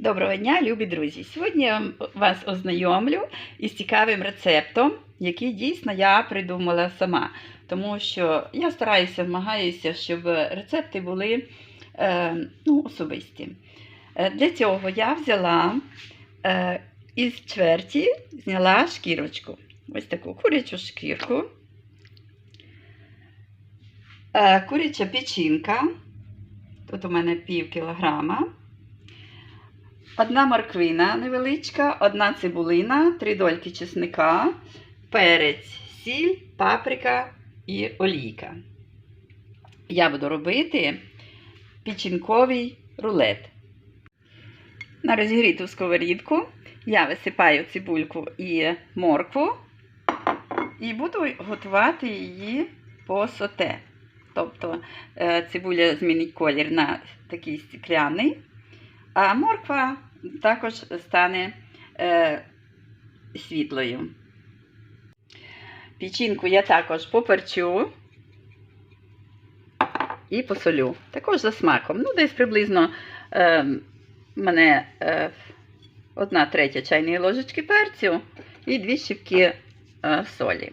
Доброго дня, любі друзі! Сьогодні я вас ознайомлю із цікавим рецептом, який дійсно я придумала сама. Тому що я стараюся, намагаюся, щоб рецепти були е, ну, особисті. Е, Для цього я взяла е, із чверті, зняла шкірочку. Ось таку курячу шкірку. Е, Куряча печінка. Тут у мене пів кілограма. Одна морквина невеличка, одна цибулина, три дольки чесника, перець, сіль, паприка і олійка. Я буду робити печінковий рулет. На розігріту сковорідку я висипаю цибульку і моркву і буду готувати її по соте. Тобто е, цибуля змінить колір на такий стекляний. А морква також стане е, світлою. Печінку я також поперчу і посолю. Також за смаком. Ну, десь приблизно е, мене е, одна третя чайної ложечки перцю і дві щіпки е, солі.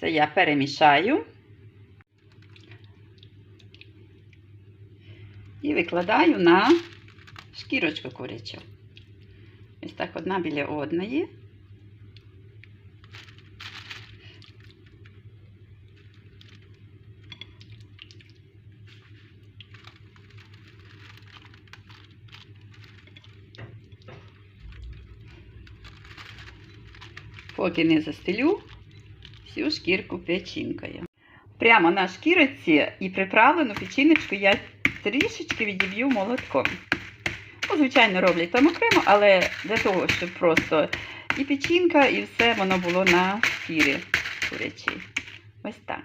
Це я перемішаю. І викладаю на шкірочку курячу. Ось так одна біля одної. Поки не застелю всю шкірку печінкою. Прямо на шкіриці і приправлену печіночку я трішечки відіб'ю молотком. Ну, звичайно, роблять там окремо, але для того, щоб просто і печінка, і все воно було на шкірі курячій. Ось так.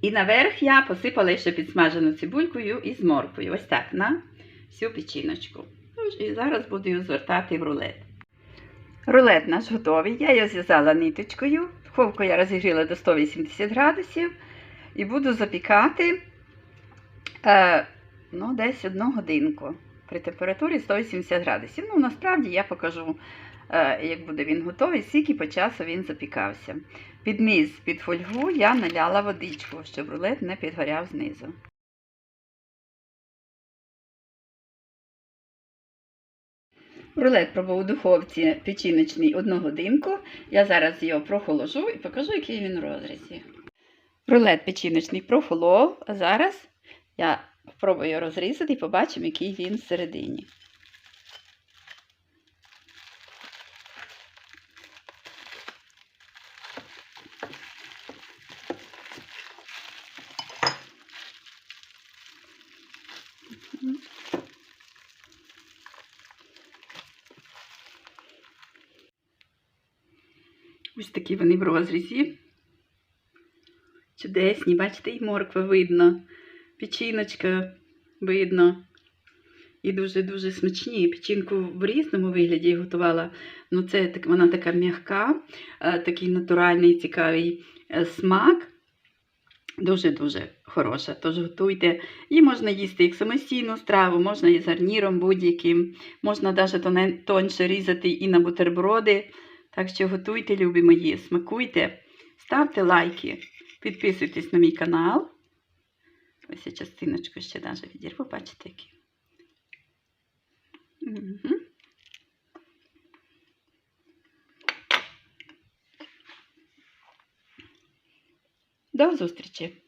І наверх я посипала ще підсмажену цибулькою і з морквою. Ось так на всю печіночку. Ну, І зараз буду її звертати в рулет. Рулет наш готовий. Я його зв'язала ниточкою. Духовку я розігріла до 180 градусів. І буду запікати е, ну, десь одну годинку при температурі 180 градусів. Ну, насправді я покажу, е, як буде він готовий, скільки по часу він запікався. Під низ, під фольгу я наляла водичку, щоб рулет не підгоряв знизу. Рулет пробув у духовці печіночний одну годинку. Я зараз його прохоложу і покажу, який він у розрізі. Рулет печіночний прохолов, а зараз я спробую розрізати і побачимо, який він всередині. Ось такі вони в розрізі. Чудесні, бачите, і морква видно, печіночка видно. І дуже-дуже смачні. Печінку в різному вигляді я готувала. Ну, це так, вона така м'яка, е, такий натуральний, цікавий е, смак. Дуже-дуже хороша. Тож готуйте. Її можна їсти як самостійну страву, можна і гарніром будь-яким, можна навіть тонше різати і на бутерброди. Так що готуйте, любі мої, смакуйте, ставте лайки, підписуйтесь на мій канал. Ось я частиночку ще навіть відірву, бачите, які. До зустрічі!